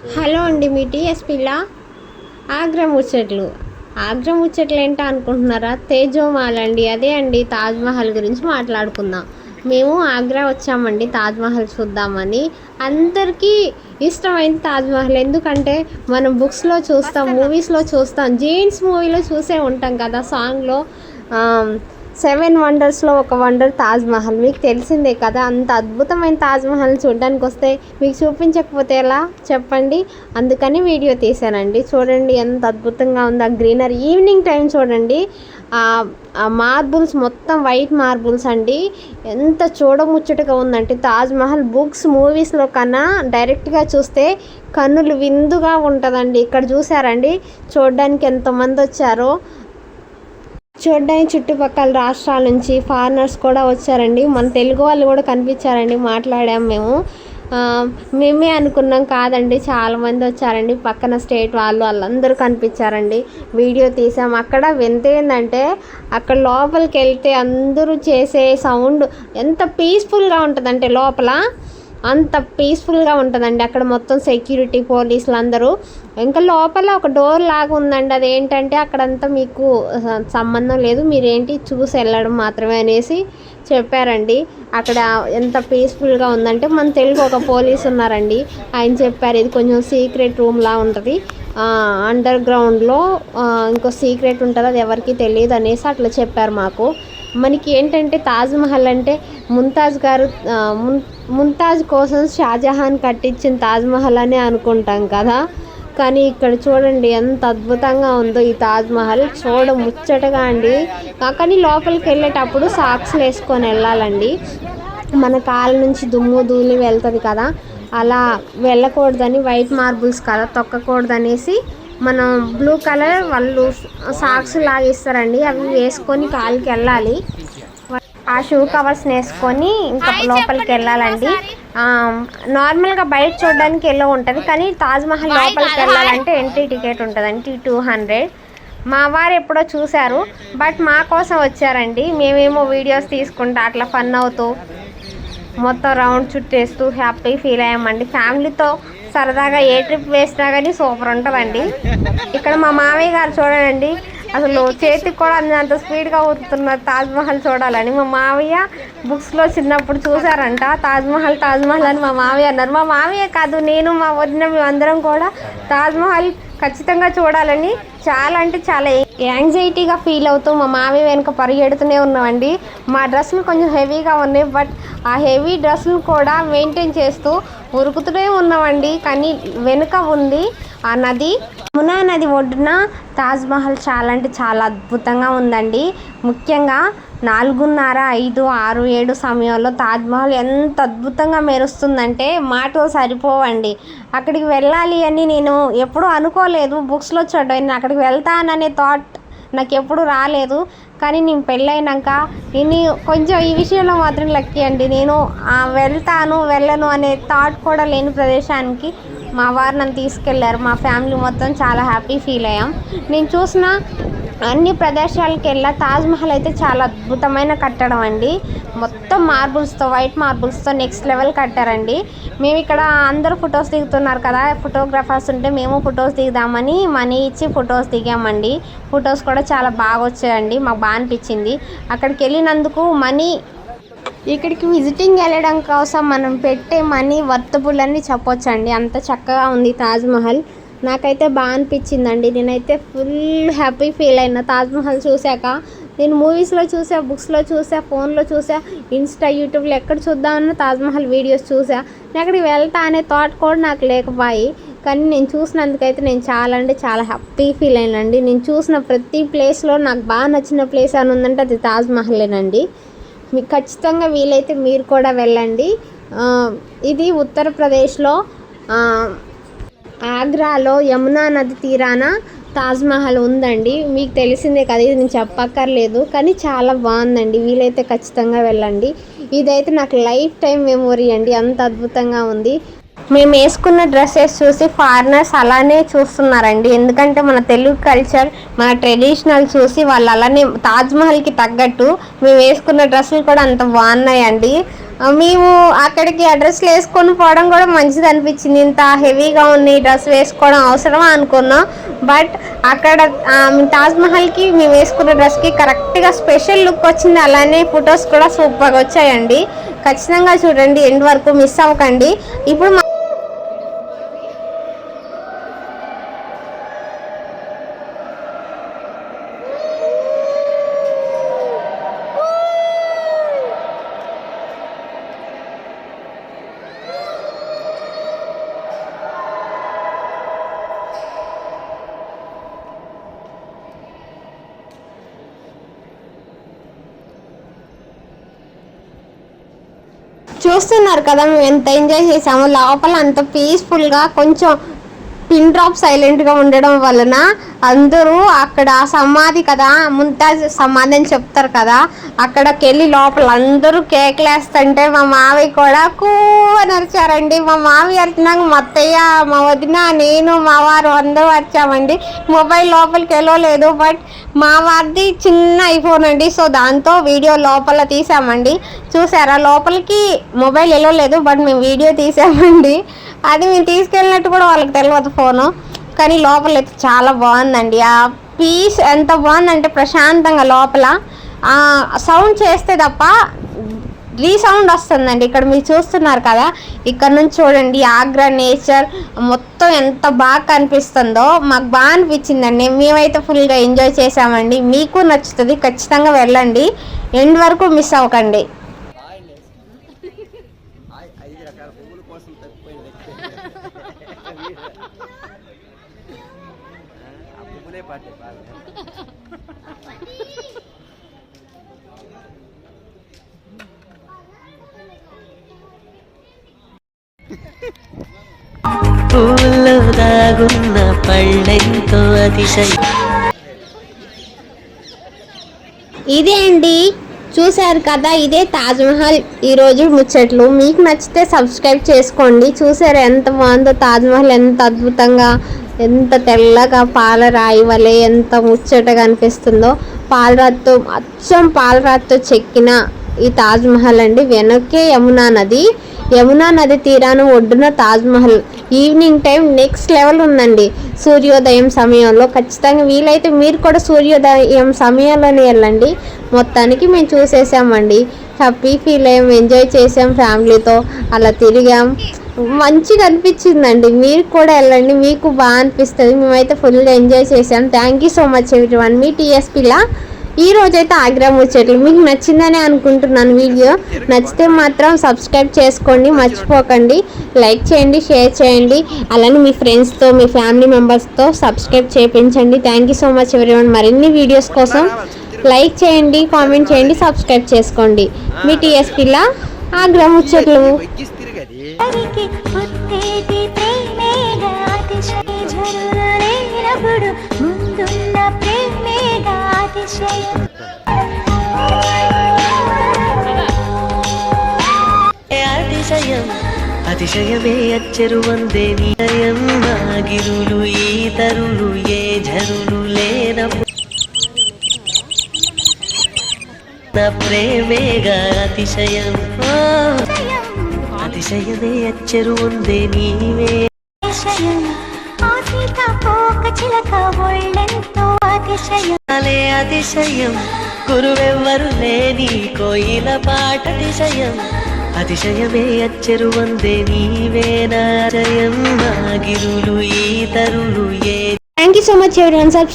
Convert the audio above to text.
Hello అండి మీ టీఎస్పీలా ఆగ్రా ముచ్చట్లు. ఆగ్రా ముచ్చట్లు ఏంటో అనుకుంటున్నారా? తేజోమాల్ అండి అదే అండి తాజ్మహల్ గురించి మాట్లాడుకుందాం. మేము ఆగ్రా వచ్చామండి తాజ్మహల్ చూద్దామని. అందరికీ ఇష్టమైంది తాజ్మహల్ ఎందుకంటే మనం బుక్స్లో చూస్తాం మూవీస్లో చూస్తాం జీన్స్ మూవీలో చూసే ఉంటాం కదా సాంగ్లో. సెవెన్ వండర్స్లో ఒక వండర్ తాజ్మహల్ మీకు తెలిసిందే కదా అంత అద్భుతమైన తాజ్మహల్ చూడడానికి వస్తే మీకు చూపించకపోతే ఎలా? చెప్పండి. అందుకని వీడియో తీశానండి. చూడండి ఎంత అద్భుతంగా ఉంది. ఆ గ్రీనరీ ఈవినింగ్ టైం చూడండి. ఆ మార్బుల్స్ మొత్తం వైట్ మార్బుల్స్ అండి. ఎంత చూడముచ్చటగా ఉందంటే తాజ్మహల్ బుక్స్ మూవీస్లో కన్నా డైరెక్ట్గా చూస్తే కన్నులు విందుగా ఉంటుందండి. ఇక్కడ చూసారండి చూడడానికి ఎంతమంది వచ్చారో చూడ్డానికి చుట్టుపక్కల రాష్ట్రాల నుంచి ఫారినర్స్ కూడా వచ్చారండి. మన తెలుగు వాళ్ళు కూడా కనిపించారండి మాట్లాడాము మేము. మేమే అనుకున్నాం కాదండి చాలామంది వచ్చారండి. పక్కన స్టేట్ వాళ్ళు వాళ్ళందరూ కనిపించారండి. వీడియో తీసాం. అక్కడ వింత ఏంటంటే అక్కడ లోపలికి వెళ్తే అందరూ చేసే సౌండ్ ఎంత పీస్ఫుల్గా ఉంటుందంటే లోపల. అంత పీస్ఫుల్గా ఉంటుందండి. అక్కడ మొత్తం సెక్యూరిటీ పోలీసులు అందరూ ఇంకా లోపల ఒక డోర్ లాగా ఉందండి. అది ఏంటంటే అక్కడంతా మీకు సంబంధం లేదు. మీరేంటి చూసి వెళ్ళడం మాత్రమే అనేసి చెప్పారండి. అక్కడ ఎంత పీస్ఫుల్గా ఉందంటే మన తెలుగు ఒక పోలీస్ ఉన్నారండి. ఆయన చెప్పారు ఇది కొంచెం సీక్రెట్ రూమ్లా ఉంటుంది. అండర్ గ్రౌండ్లో ఇంకో సీక్రెట్ ఉంటుంది. అది ఎవరికి తెలియదు అనేసి అట్లా చెప్పారు మాకు. మనకి ఏంటంటే తాజ్మహల్ అంటే ముంతాజ్ గారు ముంతాజ్ కోసం షాజహాన్ కట్టించిన తాజ్మహల్ అని అనుకుంటాం కదా. కానీ ఇక్కడ చూడండి ఎంత అద్భుతంగా ఉందో ఈ తాజ్మహల్ చూడ ముచ్చటగా అండి. కానీ లోపలికి వెళ్ళేటప్పుడు సాక్స్లు వేసుకొని వెళ్ళాలండి. మన కాళ్ళ నుంచి దుమ్ము ధూళి వెళ్తుంది కదా. అలా వెళ్ళకూడదని వైట్ మార్బుల్స్ కదా తొక్కకూడదనేసి మనం బ్లూ కలర్ వాళ్ళు సాక్స్ లాగిస్తారండి. అవి వేసుకొని కాలికి వెళ్ళాలి. ఆ షూ కవర్స్ వేసుకొని ఇంకా లోపలికి వెళ్ళాలండి. నార్మల్గా బయట చూడడానికి ఎల్లో ఉంటుంది కానీ తాజ్మహల్ లోపలికి వెళ్ళాలంటే ఎంట్రీ టికెట్ ఉంటుందండి టూ హండ్రెడ్ మా వారు ఎప్పుడో చూశారు బట్ మా కోసం వచ్చారండి. మేమేమో వీడియోస్ తీసుకుంటా అట్లా ఫన్ అవుతూ మొత్తం రౌండ్ చుట్టేస్తూ హ్యాపీ ఫీల్ అయ్యామండి. ఫ్యామిలీతో సరదాగా ఏ ట్రిప్ వేసినా కానీ సూపర్ ఉంటుందండి. ఇక్కడ మా మామయ్య గారు చూడండి అసలు చేతికి కూడా అంత స్పీడ్గా ఊరుతున్న తాజ్మహల్ చూడాలని. మా మావయ్య బుక్స్లో చిన్నప్పుడు చూసారంట తాజ్మహల్ తాజ్మహల్ అని మా మావయ్య అన్నారు. మా మావయ్య కాదు నేను మా వదిన అందరం కూడా తాజ్మహల్ ఖచ్చితంగా చూడాలని చాలా అంటే చాలా యాంగ్జైటీగా ఫీల్ అవుతూ మా మావి వెనుక పరిగెడుతూనే ఉన్నామండి. మా డ్రెస్సులు కొంచెం హెవీగా ఉన్నాయి బట్ ఆ హెవీ డ్రెస్సులు కూడా మెయింటైన్ చేస్తూ ఉరుకుతూనే ఉన్నామండి. కానీ వెనుక ఉంది ఆ నది. యమునా నది ఒడ్డున తాజ్మహల్ చాలా అంటే చాలా అద్భుతంగా ఉందండి. ముఖ్యంగా నాలుగున్నర ఐదు ఆరు ఏడు సమయంలో తాజ్మహల్ ఎంత అద్భుతంగా మెరుస్తుందంటే మాటలు సరిపోవండి. అక్కడికి వెళ్ళాలి అని నేను ఎప్పుడూ అనుకోలేదు. బుక్స్లో చూడండి అక్కడికి వెళ్తాననే థాట్ నాకు ఎప్పుడు రాలేదు. కానీ నేను పెళ్ళైనాక నేను కొంచెం ఈ విషయంలో మాత్రం లక్కీ అండి. నేను వెళ్తాను వెళ్ళను అనే థాట్ కూడా లేని ప్రదేశానికి మా వారు నన్ను తీసుకెళ్ళారు మా ఫ్యామిలీ మొత్తం చాలా హ్యాపీ ఫీల్ అయ్యాం. నేను చూసిన అన్ని ప్రదేశాలకు వెళ్ళా. తాజ్మహల్ అయితే చాలా అద్భుతమైన కట్టడం అండి. మొత్తం మార్బుల్స్తో వైట్ మార్బుల్స్తో నెక్స్ట్ లెవెల్ కట్టారండి. మేము ఇక్కడ అందరూ ఫొటోస్ దిగుతున్నారు కదా. ఫోటోగ్రాఫర్స్ ఉంటే మేము ఫొటోస్ దిగుదామని మనీ ఇచ్చి ఫొటోస్ దిగామండి. ఫొటోస్ కూడా చాలా బాగా వచ్చాయండి. మాకు బాగా అనిపించింది. అక్కడికి వెళ్ళినందుకు మనీ ఇక్కడికి విజిటింగ్ వెళ్ళడం కోసం మనం పెట్టే మనీ వర్తబుల్ అని చెప్పొచ్చండి. అంత చక్కగా ఉంది తాజ్మహల్ నాకైతే బాగా అనిపించిందండి. నేనైతే ఫుల్ హ్యాపీ ఫీల్ అయినా. తాజ్మహల్ చూశాక నేను మూవీస్లో చూసా బుక్స్లో చూసా ఫోన్లో చూసా ఇన్స్టా యూట్యూబ్లో ఎక్కడ చూద్దామన్నా తాజ్మహల్ వీడియోస్ చూసా. నేను అక్కడికి వెళ్తా అనే థాట్ కూడా నాకు లేకపోయి కానీ నేను చూసినందుకైతే నేను చాలా అంటే చాలా హ్యాపీ ఫీల్ అయినండి నేను చూసిన ప్రతి ప్లేస్లో నాకు బాగా నచ్చిన ప్లేస్ అని ఉందంటే అది తాజ్మహలేనండి మీకు ఖచ్చితంగా వీలైతే మీరు కూడా వెళ్ళండి. ఇది ఉత్తరప్రదేశ్లో ఆగ్రాలో యమునా నది తీరాన తాజ్మహల్ ఉందండి. మీకు తెలిసిందే కదా ఇది నేను చెప్పక్కర్లేదు. కానీ చాలా బాగుందండి. వీలైతే ఖచ్చితంగా వెళ్ళండి. ఇదైతే నాకు లైఫ్ టైం మెమొరీ అండి. అంత అద్భుతంగా ఉంది. మేము వేసుకున్న డ్రెస్సెస్ చూసి ఫారినర్స్ అలానే చూస్తున్నారండి. ఎందుకంటే మన తెలుగు కల్చర్ మన ట్రెడిషనల్ చూసి వాళ్ళు అలానే తాజ్మహల్కి తగ్గట్టు మేము వేసుకున్న డ్రెస్సులు కూడా అంత బాగున్నాయండి. మేము అక్కడికి అడ్రస్లు వేసుకొని పోవడం కూడా మంచిది అనిపించింది. ఇంత హెవీగా ఉన్న డ్రెస్ వేసుకోవడం అవసరమా అనుకున్నాం. బట్ అక్కడ తాజ్మహల్కి మేము వేసుకున్న డ్రెస్కి కరెక్ట్గా స్పెషల్ లుక్ వచ్చింది. అలానే ఫొటోస్ కూడా సూపర్గా వచ్చాయండి. ఖచ్చితంగా చూడండి. ఎండ్ వరకు మిస్ అవ్వకండి. ఇప్పుడు మా- చూస్తున్నారు కదా మేము ఎంత ఎంజాయ్ చేసాము లోపల అంత పీస్ఫుల్గా కొంచెం పిన్ డ్రాప్ సైలెంట్గా ఉండడం వలన అందరూ అక్కడ సమాధి కదా ముంతాజ్ సమాధి అని చెప్తారు కదా అక్కడికి వెళ్ళి లోపల అందరూ కేకలేస్తుంటే మా మావయ్య కూడా కూ అని అరిచారండి. మా మావయ్య అరిచినాక మా అత్తయ్య మా వదిన నేను మా వారు అందరూ వచ్చామండి మొబైల్ లోపలికి వెళ్ళలేదు బట్ మా వారిది చిన్న ఐఫోన్ అండి. సో దాంతో వీడియో లోపల తీసామండి. చూసారా లోపలికి మొబైల్ వెళ్ళలేదు బట్ మేము వీడియో తీసామండి. అది మేము తీసుకెళ్ళినట్టు కూడా వాళ్ళకి తెలియదు ఫోను. కానీ లోపల అయితే చాలా బాగుందండి. ఆ పీస్ ఎంత బాగుందంటే ప్రశాంతంగా లోపల. సౌండ్ చేస్తే తప్ప రీసౌండ్ వస్తుందండి. ఇక్కడ మీరు చూస్తున్నారు కదా ఇక్కడ నుంచి చూడండి ఆగ్రా నేచర్ మొత్తం ఎంత బాగా కనిపిస్తుందో మాకు బాగా అనిపించిందండి. మేమైతే ఫుల్గా ఎంజాయ్ చేసామండి మీకు నచ్చుతుంది ఖచ్చితంగా వెళ్ళండి. ఎండ్ వరకు మిస్ అవ్వకండి. పువ్వులే పాటే బాగా పూల్లో దాగున్న పళ్ళెంతో అతిశయ. ఇదే అండి చూశారు కదా ఇదే తాజ్మహల్. ఈరోజు ముచ్చట్లు. మీకు నచ్చితే సబ్స్క్రైబ్ చేసుకోండి. చూసారు ఎంత బాగుందో తాజ్మహల్ ఎంత అద్భుతంగా ఎంత తెల్లగా పాలరాయి వలె ఎంత ముచ్చటగా అనిపిస్తుందో పాలరాతితో అచ్చం పాలరాతితో చెక్కిన ఈ తాజ్మహల్ అండి. వెనకే యమునా నది. యమునా నది తీరాన ఒడ్డున Taj Mahal evening time next level ఉందండి. సూర్యోదయం సమయంలో. ఖచ్చితంగా వీలైతే మీరు కూడా సూర్యోదయం సమయంలోనే వెళ్ళండి. మొత్తానికి మేము చూసేసామండి. హ్యాపీ ఫీల్ అయ్యాం ఎంజాయ్ చేసాం ఫ్యామిలీతో. అలా తిరిగాం. మంచిగా అనిపించిందండి మీరు కూడా వెళ్ళండి. మీకు బాగా అనిపిస్తుంది మేమైతే ఫుల్ ఎంజాయ్ చేసాం thank you so much everyone మీ టీఎస్పీలా ఈ రోజైతే ఆగ్రా ముచ్చట్లు మీకు నచ్చిందని అనుకుంటున్నాను వీడియో. నచ్చితే మాత్రం సబ్స్క్రైబ్ చేసుకోండి. మర్చిపోకండి. లైక్ చేయండి షేర్ చేయండి. అలానే మీ ఫ్రెండ్స్తో మీ ఫ్యామిలీ మెంబర్స్తో సబ్స్క్రైబ్ చేయించండి. Thank you so much everyone మరిన్ని వీడియోస్ కోసం లైక్ చేయండి కామెంట్ చేయండి సబ్స్క్రైబ్ చేసుకోండి. మీ టీఎస్పీలా ఆగ్రా ముచ్చట్లు ఎక్కిస్తిరి గది ప్రేమేగా అతిశయ జరులేనప్పుడు ముందున్న ప్రేమేగా అతిశయం అతిశయం? అతిశయమే అచ్చరు వందే నిలయం. గిరులు ఈ తరులు ఏ జరులు లేనప్పుడు నా ప్రేమేగా అతిశయం ఆ, అతిశయమే అచ్చరు వందే నీవే అతిశయం గురువెవ్వరు లేని కోయిల పాట అతిశయం. అతిశయమే అచ్చరు వందే నీవేనా జయం గిరులు ఈ తరులు ఏ thank you so much every subscribe